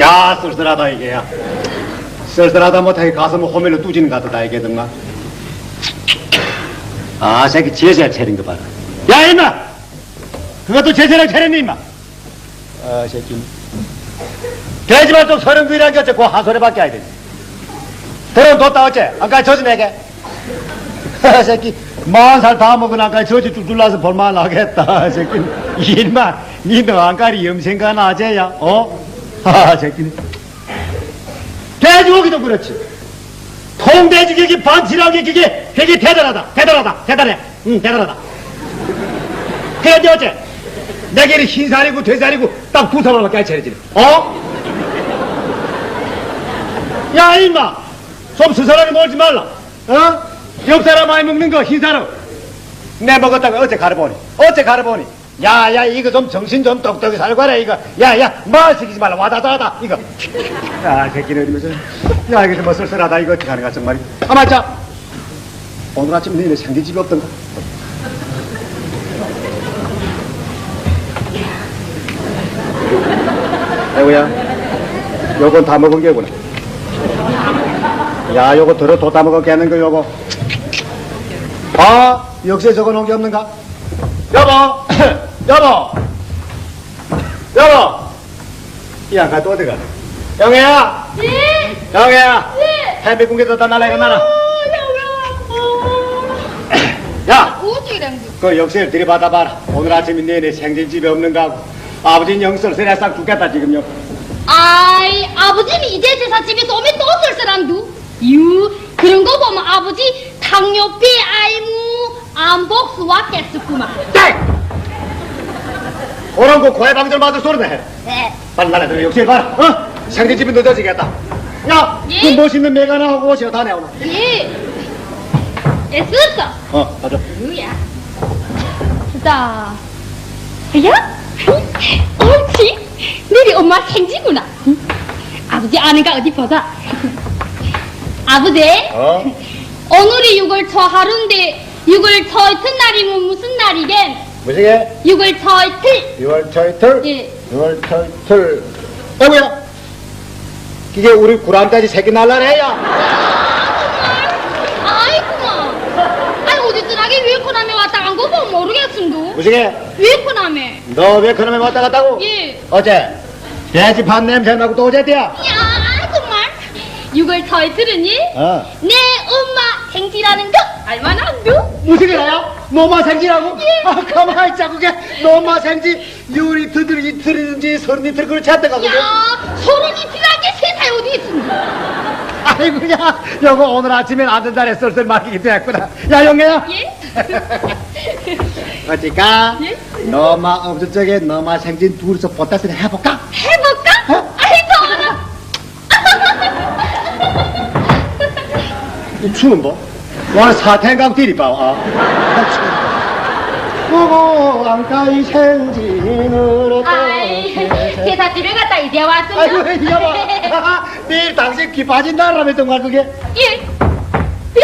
야, 쓸쓸하다, 이게, 야. 쓸쓸하다 못하게 가슴을 호밀로 뚜지는 것 같다, 이게, 정말. 아, 새끼 제세를 차린 거 봐라. 야, 임마! 그것도 제세를 차렸니, 임마? 아, 새끼. 돼지만 좀 서른 두이란 게 어째 그 한 소리밖에 안 되지. 돈은 뒀다 어째? 아까 저지 내게. 아, 새끼. 마흔 살다 먹은 아까 저지 뚝뚝 나서 볼만 하겠다, 새끼. 일마, 니너 안까리 염생가 나제야, 어? 아, 새끼. 돼지고기도 그렇지. 통돼지 기기 반치라기 기기, 그게 대단하다, 대단하다, 대단해. 응, 대단하다. 그런데 어째? 내게는 흰살이고 돼살이고 딱 두 사람밖에 안 차려지네. 어? 야, 임마! 좀 스스로니 놀지 말라. 어? 옆 사람 많이 먹는 거 흰사람. 내 먹었다가 어째 가려보니? 어째 가려보니? 야, 야, 이거 좀 정신 좀 똑똑히 살거라, 이거. 야, 야, 말 시키지 말라. 와다다다, 이거. 야, 새끼는 이러면서. 야, 이거 좀 뭐 쓸쓸하다, 이거 어떻게 하는가, 정말. 아, 맞자. 오늘 아침 너희네 생기집이 없던가? 아이고야, 요건 다 먹은 게구나. 야, 요거 들어 도다 먹었겠는 거, 요거. 아, 역시에 적어 놓은 게 없는가? 여보! 여보! 여보! 이 양가 또 어디 가? 영애야! 네. 영애야! 네. 해비 궁계도 다 날라가 나나? 야! 오지랑 그 역시를 들이받아봐라. 오늘 아침에 내내 생진집에 없는가 하고. 아버지는 영설 세례 싹 죽겠다, 지금요. 아이 아버지는 이제 제사집에서 오면 또 쓸쓸한두 유 그런 거 보면 아버지 당뇨피 아이무 안 복수 왔겠구만 땡! 그런 거 고해방절 맞을 소리네 해. 네 빨리 나라 역시 봐라. 어? 생진집이 늦어지겠다. 야! 예? 그 멋있는 메가나 하고 옷이나 다 내오나. 예. 애썼어 어, 가자. 유야 자 야? 옳지 내리 엄마 생지구나 응? 아버지 아는가 어디 보자 아버지 어? 오늘이 6월 초 하루인데 6월 초 이튿날이면 무슨 날이겐? 무시게? 6월 초 이틀 6월 초 이틀? 예. 6월 초 이틀. 어머야! 이게 우리 구람까지 새끼 날라래야. 아이구만 아이 어디 뜨나게 위에코남에 왔다 간 거 보면 모르겠음도 무시게? 위에코남에 너왜 그놈에 왔다 갔다고? 예. 어제? 돼지 반 냄새 나고 또 어제대야? 야 정말 6월 초 이틀은이 어. 내 엄마 생지라는 거 알만한 두? 무시게라야? 너마 생지라고? 예. 아, 가만히 있자, 그게. 너마 생지, 유리 트들 이틀인지 서른 이틀 않다가, 그게. 야 서른 이틀하게 세상에 어디 있습니까 아이고, 야, 여거 오늘 아침엔 안 된다래 썰썰 막히게 됐구나. 야, 영애야. 예? 어찌까? 예? 너마 없을 적에 너마 생진 둘이서 보따스리 해볼까? 해볼까? 이 춤은 뭐? 아. 보고 안가이 생진으로 아이 떠세. 제사집에 갔다 이제 왔습니다 아이고, 여보. 내일 당신 귀 빠진다라며, 정말 그게. 예? 예?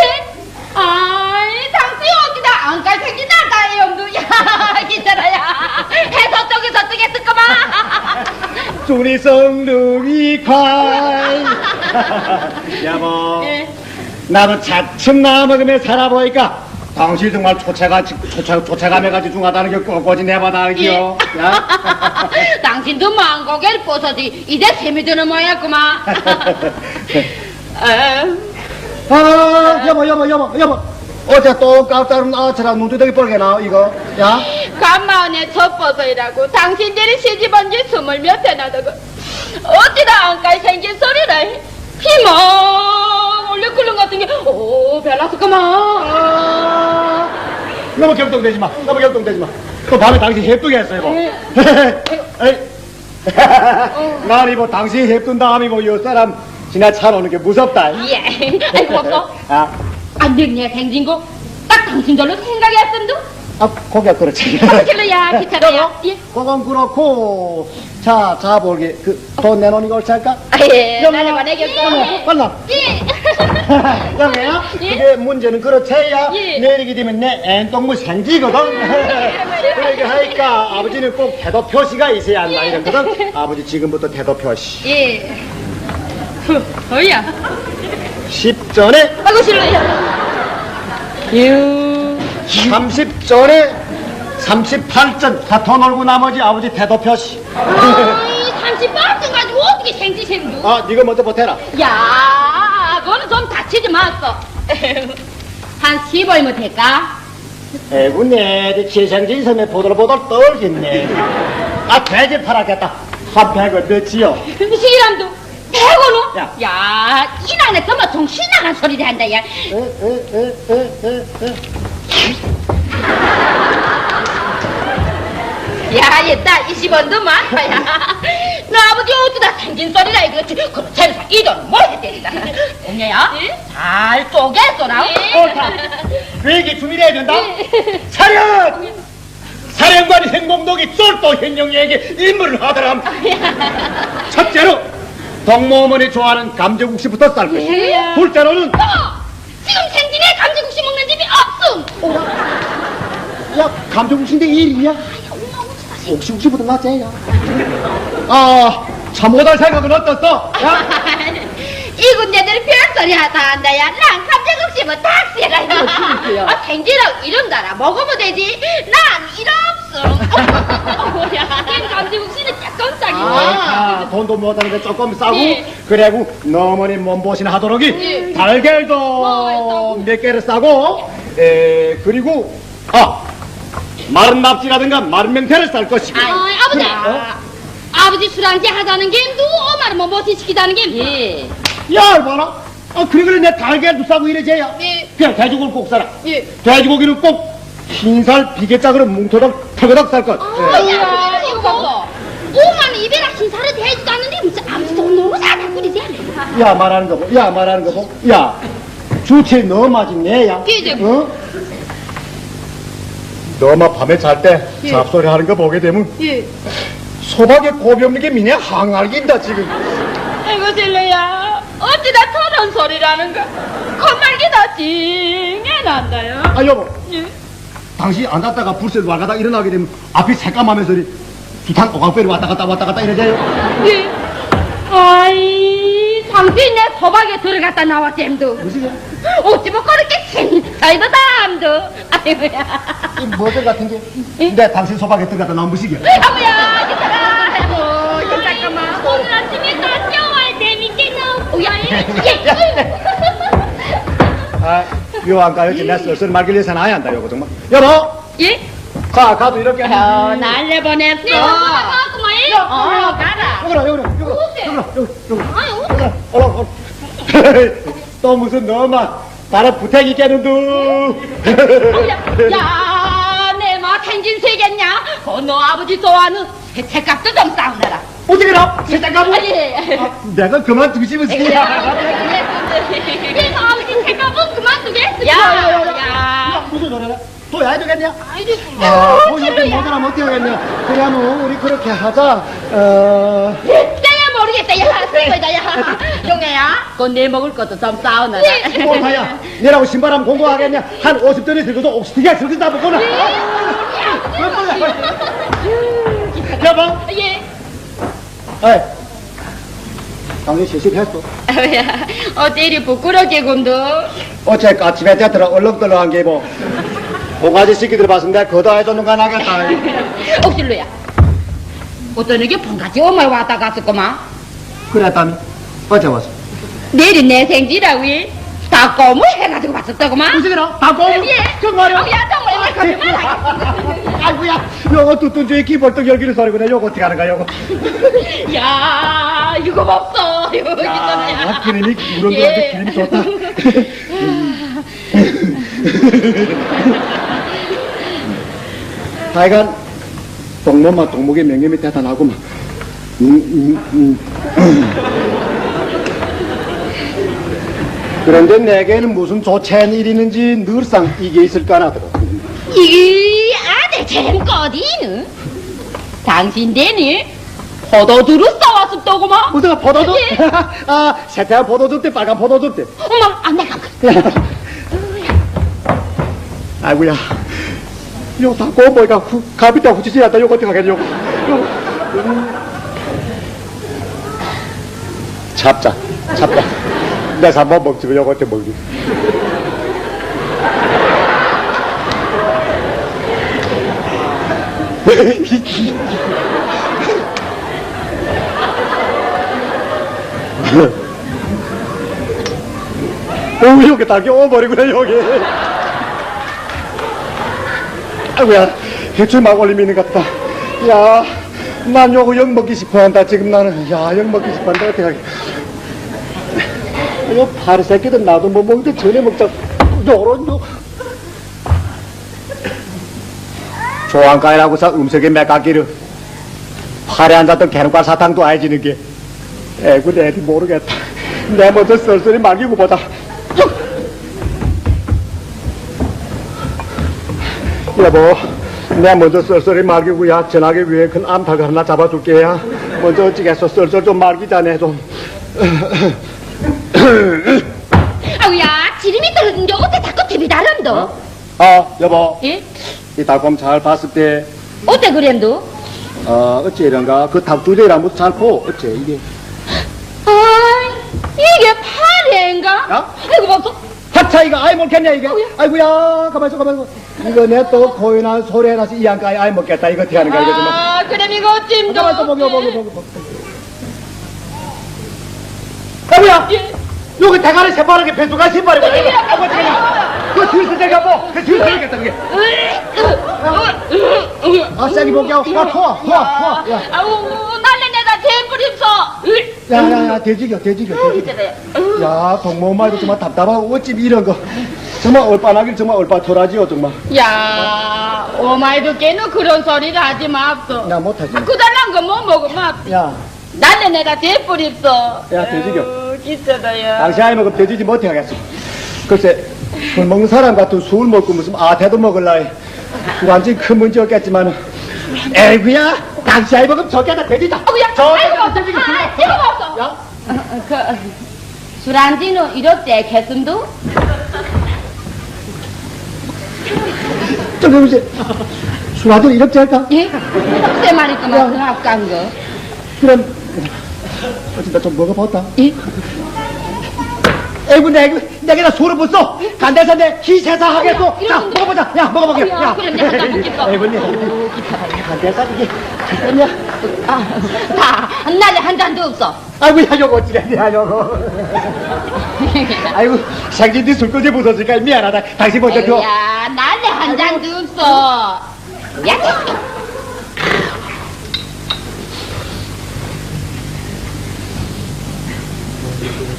아이, 당신 어디다 안깔 생긴다, 영두. 야, 괜찮아야. 해서 쪽에서. 둘이 콸. 여보. 예. 나도 차츰 나먹으며 살아보니까 당신 정말 초차가 초차 초차감해가지고 중하다는 게 꼬꼬지 내봐다기요. 야. 당신도 망고개를 벗어지 이제 세미 드는 모양구만. 아 여보 여보 여보 여보. 어제 또 깜짝은 아처럼 눈두덩이 뻘게 나 이거. 야. 간마은에 첫 버섯이라고 당신들이 시집 온 지 스물 몇 해나 되고 어디다 안깔 생긴 소리를 해? 희 것 같은 게 오 별났을까만 너무 격동되지 마. 너무 격동되지 마. 또 밤에 당신 해쁘게 했어 이거. 에이. 난 이거 당신 해픈 다음에 뭐요 사람 지나쳐 오는 게 무섭다. 예 아이고 없어 아, 안 생긴 거딱 당신 절로 생각이 왔음도 아 거기가 그렇지. 길러야 귀찮아요 예 그건 그렇고 자, 자 볼게 그돈 내놓는 거 옳지 않을까? 아예 영아, 나를 보내겠어 빨라. 예 영애야, 예? 그게 문제는 그렇지야. 예. 내리게 되면 내 앤똥무 생기거든. 그러니까 하여간 그러니까 아버지는 꼭 태도 표시가 있어야 한다 이랬거든. 아버지 지금부터 태도 표시. 예. 후, 어이야. 10전에 아이고, 실례야. 유. 30전에 38전 다 더 놀고 나머지 아버지 태도 표시. 아이, 38등 가지고 어떻게 생지생두? 아, 네가 먼저 보태라. 야, 그거는 좀 다치지 마어. 한 10월면 될까? 에구, 내 지생진 섬에 보들보들 떨겠네. 아, 돼지 팔았겠다. 한 백을 넣지요. 시람도 100원은? 야. 야, 이날에 정말 정신 나간 소리를 한다, 야. 에, 에, 에, 에, 에, 야, 얘다 20원도 많다, 야. 나 아버지 어쩌다 생긴 소리라 이거지. 그렇잖아, 이 돈은 뭐 해야 된다. 옹녀야, 잘 쪼개서라. 옳다. 그 얘기 주민해야 된다. 차렷! 사령관이 행공동이 쫄도 현령에게 임무를 하더라. 첫째로 동무어머니 좋아하는 감정국시부터 쌀 것이고 예. 둘째로는 어머! 지금 생진에 감지국시 먹는 집이 없음! 야 감정국시인데 일이야? 옥시국시부터 낫지 야. 아 참고달 생각은 어떻어? 야? 이 군대들 별소리 하다 한다, 야. 난 감지국시 뭐 닥스라, 야. 아, 생지랑 이름 달아 먹으면 되지. 난 이름 없음. 뭐야. 감지국시는 조금 싸기 아, 돈도 못 하는데 조금 싸고 예. 그래고 너머니 몸보신 하도록이 예. 달걀도 뭐, 몇 개를 싸고 에 그리고 아 마른 납치라든가 마른 명태를 쌀 것이고 아, 아버지. 어? 아버지 술한잔 하자는 게 누구 말은 뭐 못이 시키다는 게 예. 야 얼마나 아 그래 그래 내 달걀도 싸고 이래줘야 예. 그냥 돼지고기를 꼭 싸라 예. 돼지고기는 꼭 흰살 비계짝으로 뭉토닥 털거닥 쌀 것. 예. 아야, 이거 봐. 오만 이베라 신사를 대지도 않는데 무슨 아무튼 돈 너무 사다 끓이지 않아. 야 말하는 거 보. 야 말하는 거 보. 야 주체 너 맞은 내야. 어? 너마 밤에 잘 때 예. 잡소리 하는 거 보게 되면 예. 소박에 고비 없는 게 미냐 항알긴다 지금. 아이고 실례야. 어찌다 저런 소리라는가. 콧말기다 징해 난다요. 아 여보, 예. 당신 안 갔다가 불새 와가다 일어나게 되면 앞이 새까마면서 두탕 오각배를 왔다 갔다 왔다 갔다 이러세요. 예. 아이, 당신 내 소박에 들어갔다 나왔잼도. 무슨 게? 어찌 뭐 그렇게 생사이다 암도. 아이고야. 이 뭐들 같은 게? 내 당신 소박에 들어갔다 나온 무식이야. 아무야, 기사라. 아이고, 이거 잠깐만. 오늘 아침에 다 정말 재밌겠노. 오야, 예. 아, 요한가 여기 내 슬슬 말길 위해서 나야 한다 요거 정말. 여보, 예? 자 가도 이렇게. 어, 날래 보냈어. 네, 가구만. 어, 가라. 여기라 여기라 여기라 어때? 여기라 여기라 아니, 여기라 올라 올라. 또 무슨 너만 다른 부탁이 있겠는데. 야, 내마 생긴 세겠냐? 어, 너 아버지 좋아하는 세차값도 좀 싸우느라. 어떻게라? 세장 가보. 아, 예. 내가 그만 두시면 내 쓰기야. 아버지 세값은 그만두겠어. 야, 야, 야, 야, 야. 무슨 노래야? 또 해야 되겠냐? 아이고, 아, 뭐 이렇게 못하면 어떻게 하겠냐? 그러면 우리 그렇게 하자. 어, 나야 모르겠다. 야, 쓰고다 야. 용해야, 그건 내 먹을 것도 좀 싸우느라. 뭐하야? 내라고 신발 한번 공부하겠냐? 한 50전에 들고도 옥시티가 들고다 보거나. 여보, 예. 에이, 당신 실습했어. 야, 어째 이리 부끄럽게 군도. 어째 까치배 때들어 얼렁덜렁한 게 뭐. 봉아지 새끼들 봤으면 내가 거다 해줬는 거 나겠다. 옥실로야. 어떤 에게 봉가지 엄마 왔다 갔었구만. 그랬다니? 어제 왔어. 내일이 내 생지라고 해. 다 꼬물 해가지고 왔었다구만. 무슨이라? 다 꼬물? 예. 정말이야? 어, 야, 정말 거짓말 아이고야, 요거 주에 기벌떡 열기를 소리구나. 요거 어떻게 하는가, 요거. 야, 이거 없어. 이거 야. 기름이, 우렁우렁한데 기름이 좋다. 하여간, 동무마 동목의 명예이 대단하구만. 음, 음, 음. 그런데 내게는 무슨 조체한 일이 있는지 늘상 이게 있을까 하더라. 이 아들 잼거디는 당신 되니 포도주를 싸왔었다구만. 무슨 포도즙? 예. 아, 세태한 포도즙 때, 빨간 포도즙 때. 엄마, 안 그. 아이고야. 요 다 고모가 후, 가비다 후지지 않다 요거 어떻게 하겠냐 잡자 잡자 내가 한번 먹지 왜 어떻게 먹지 오, 여기 닭이 오버리구나, 여기. 아이고야, 해출 막 올림이 있는 것 같다. 야, 난 요거 영 먹기 싶어 한다, 지금 나는. 야, 영 먹기 싶어 한다, 어떻게 하게. 요 파리 새끼들 나도 못 먹는데 전에 먹자. 요런, 요. 조안가이라고서 음식에 맥가기를 파리 앉았던 개눈과 사탕도 알지는 게 애구 내디 모르겠다. 내 먼저 썰썰이 막이고 보다. 여보, 내 먼저 썰썰이 말기고 야 전화기 위해 큰 암탉 하나 잡아줄게 야. 먼저 어찌겠어 썰썰 좀 말기 전에 좀. 아우야, 지름이 떨어진 게 어때 자꾸 TV 다른도? 아 여보, 예? 이 달콤 잘 봤을 때 어때 그램도? 어, 어째 이런가 그 닭두대랑 무슨 잘고 어째 이게 아, 이게 파래인가? 야? 아이고 봐서. 하차 이거 아이 먹겠냐 이게 아이고야 가만있어 가만있어 이거 내 또 고연한 소리 해놔서 이 양가 아이 먹겠다 이거 어떻게 하는 거야 이거 좀 아, 그럼 이거 찜도. 가만있어 먹여 먹여 먹여 먹여 아이고야? 예. 여기 대가리 새파랗게 배수가 신발이고. 이거 어떻게 하냐? 그 뒤에서 내가 뭐그 뒤에서 내겠다 그게. 아 싹이 먹여 아야 아우, 날래 내가 대뿌림서. 야야야 돼지겨 돼지겨 야 동무엄마도 정말 답답하고 어찌 이런 거. 정말 얼빠나길 정말 얼빠토라지요 정말. 야, 오마이도 깨는 그런 소리를 하지 마없어. 나 못하지. 그 달란 거못 먹으면. 야. 날래 내가 대뿌림서. 야, 돼지겨. 기쩌다야. 당신 아이 먹으면 돼지지 못해 하겠어 글쎄 술 먹는 사람 같은 술 먹고 무슨 아태도 먹을라 해 술한잔 큰 문제 없겠지만 에이구야 당신 아이 먹으면 저게다 돼지다 어우야, 저 아이고, 돼지가 아, 없어. 야 그, 술안지는 이렇게 개슴도? 저기 이제 술한잔 이렇게 할까 예? 세 마리 그만 그 아깐 거. 그럼 어쨌든 좀 먹어봤다 예? 에이구 내가 내가 술을 못 써. 간대서 내 희세사 하겠어. 야, 자 먹어보자. 야 먹어보게. 야, 야. 그래, 내가 다 먹겠어. 에이구 내 간대서 이게 됐냐? 아, 다, 날래 한 잔도 없어. 아이고 야 요거 어찌랬냐 요거. 아이고 생진이 술꽂이 부서지니까 미안하다. 당신 먼저 줘. 야, 날래 한 잔도 없어. 야,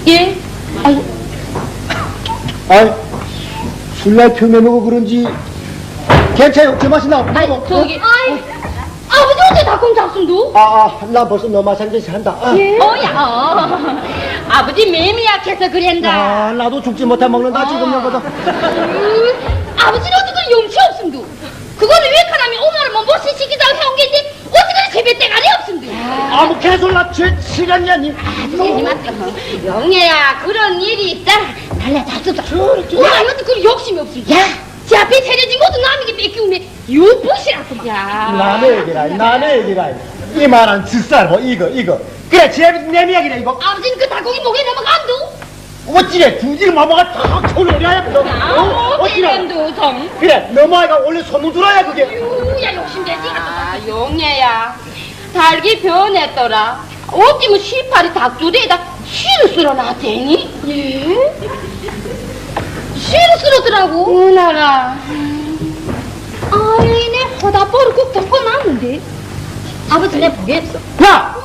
예? 아이고, 아이 술날 표면하고 그런지 괜찮아요. 제 맛이 나. 아이, 먹어. 저기. 아이, 아버지 어째 닭공 잡순도? 아나 벌써 너 마찬가지 한다. 아. 어야, 어. 아버지 매미 약해서 그랬다. 아 나도 죽지 못해 먹는다 지금 여보다. 음, 아버지는 어떻게 용치 없음도. 그거는 왜 카라면 오늘은 뭐 못시 시키자고 해온 게지. 어떻게 세배 때가리. 아무 개소리 나죄 시간이야 니. 세지 마세요. 영애야, 그런 일이 있다. 날래 잡수다. 엄마, 이것도 그런 욕심이 없음. 야, 제 앞에 차려진 것도 남에게 뺏기우면 욕보시라고. 야. 남의 얘기라, 남의 얘기라. 이만한 짓살, 뭐, 이거, 이거. 그래, 제내 이야기네, 이거. 아버지는 그 닭고기 목에 넘어간도. 어찌래, 두지를 마마가 다 너. 어? 어찌래. 그래, 아이가 원래 손을 들어야, 그게. 유야 욕심되지. 아, 용애야. 닭이 변했더라. 어찌면 시파리 닭조대에다 씨를 쓸어놨대니? 예? 씨를 쓸었더라고. 은하라. 아이, 내 허다뽀를 꼭 덮어놨는데. 아버지 내 보겠어. 야!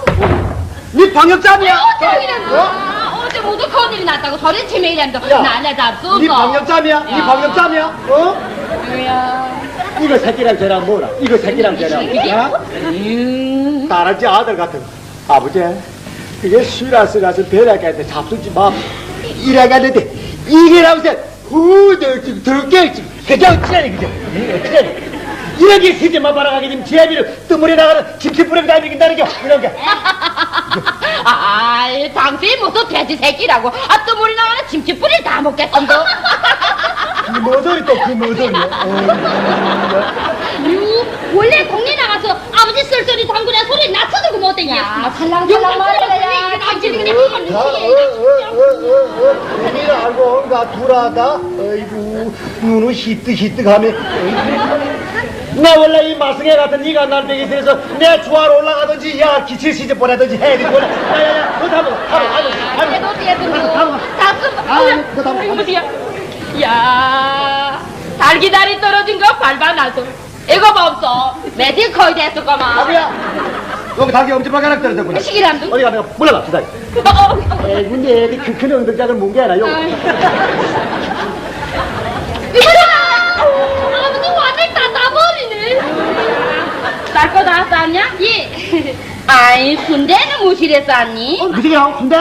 니 방역자미야! 어째 이랬노? 아, 어제 모두 큰 일이 났다고 소리치며 이랬노. 야, 날래 잡수고. 니 방역자미야? 니 야. 방역자미야? 어? 야. 이거 새끼랑 쟤랑 뭐라? 이거 새끼랑 쟤랑. 야? 음. 딸아지 아들 같은. 아버지, 그게 수라스라서 배라가는데 잡수지 마. 이래가는데, 이게 나오세 후들 지금 들게 지금. 그저 어찌하니, 그저. 어찌하니. 이렇게 시제만 바라가게 되면 제비를 뜨물에 나가는 김치 뿌리고 다니긴다는 게, 이런 게. 아이, 당신이 무슨 돼지 새끼라고. 아, 뜨물이 나가는 김치뿌리를 다 먹겠던데. 이 머저리 또그 머저리. 유, 원래 동네 나 가서 아버지 쓸쓸이 당구네 소리 낮춰주고 못 댕겨. 야, 살랑살랑 말이야. 당신이 그냥 어, 이걸 다, 어, 미치게. 어, 어, 어, 어, 우리를 알고 온가 둘하다. 어이구, 눈을 히뜩히뜩하네. 나 원래 이 마승애 같은 네가 날 되기 싫어서 내 주하러 올라가든지 야 기칠 시집 보내든지 해야 되거든. 야야야, 그거 다 먹어. 다 먹어. 다 먹어. 해도 돼도 다 먹어. 다 쓴다. 아, 어야, 그거 다 먹어. 이거 뭐야? 야, 달기다리 떨어진 거 밟아놔서. 이거 봐 없어. 매직 거의 됐을 거만. 아구야, 여기 닭이 엄지발 가락 떨어졌구나. 시기란 둥. 어디 가면 물러가, 주다. 어, 어, 어. 에이, 근데 애들 그큰 엉덩작을 뭉개 하나, 요. 이거라! 아버지 완전 다 따버리네. 쌀 거 다 쌌냐? 예. 아이, 순대는 무실에 쌌니? 무슨이야, 근데?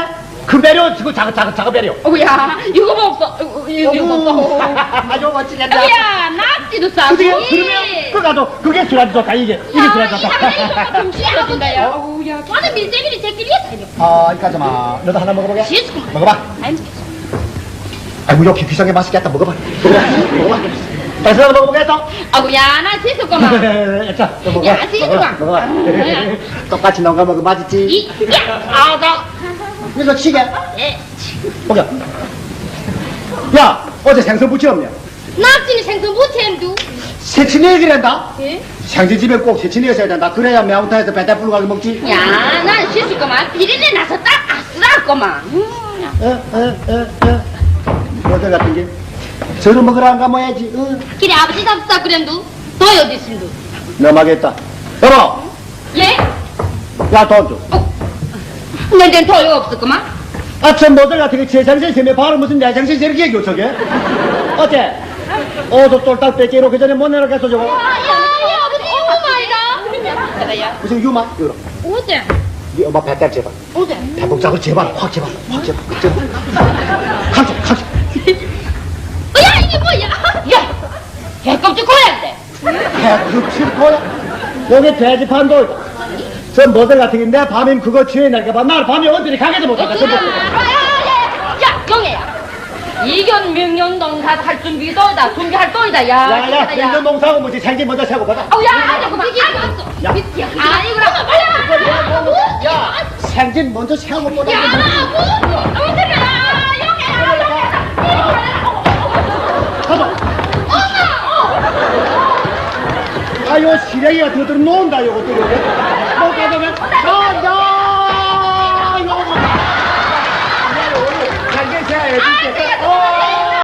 큰 배려, 지금 작은, 작은, 작은 배려. 어야, 이거 뭐 없어. 이거 뭐 없어. 아주 멋지겠다. 어야, 낙지도 싸고. 그게 그러면 그 가도 그게 술안 좋다 이게 이게 술안 좋다. 동시에 어우 야, 저는 밀재미리 제끼리에 살려. 아 이까지마 너도 하나 먹어보게. 시스코. 먹어봐. 아니, 아이고 여기 비싼 게 맛있겠다. 먹어봐. 먹어봐. 먹어봐. 다시 하나 먹어보겠어? 어우야, 나 시스코만. 자, 너 먹어. 야, 지금 먹어. 봐. 먹어. 응. 똑같이 농가 먹으면 맛있지. 이, 야, 아, 나. 그래서 치게. 에, 먹여. 야, 어제 생선 부치 없냐? 낙지는 생선 못햄도. 새치네 얘기란다. 예? 생지 집에 꼭 새치네 있어야 된다. 그래야 매운탕에서 배탈 불고 가게 먹지. 야, 난 시스코만. 비린내 나서 딱 아슬할거만. 어, 어, 어, 어. 어들 같은 게. 저를 먹으라 한가 뭐야지. 어. 길에 아버지 잡사 그랜도. 너 어디 있음도. 넘어가겠다. 여보, 예? 야, 돈 줘. 내겐 더 이거 없을거만. 아참 너들 같은 게 제장실 세면 바로 무슨 내장실 저렇게 얘기해 저게? 어째? 어저 똘딱 뺏기로 그 전에 못 내놓겠어 저거? 야, 야, 아버지 이거 말이다. 그래야. 무슨 유마? 이거. 어제? 네 엄마 배달 제발. 어제? 배복장을 제발 확 제발 확 제발 제발. 감쪽 감쪽. 야, 이게 뭐야? 야, 개껍질 고야인데. 배급칠 거야? 여기 돼지 판도 있다. 저 너들 같은 게내 밤이면 그거 취해낼까봐 날 밤에 어디를 가게도 못하겠어. 야, 야, 영애야. 이견 명령동 다 탈 준비도이다. 준비할 또이다. 야, 야야, 진짜다, 야. 인도 농사하고 뭐지? 생기 먼저 세고 받아. 아우, 야, 아니야, 그만. 이게 없어. 야. 아, 이거라. 빨리. 야, 생진 먼저 세고 보자. 야, 뭐? 영애야, 영애야. 가자. 아유, 시래기가 들어들어 놓은다, 요것도 요 전영 영어 잘 계셔야 애들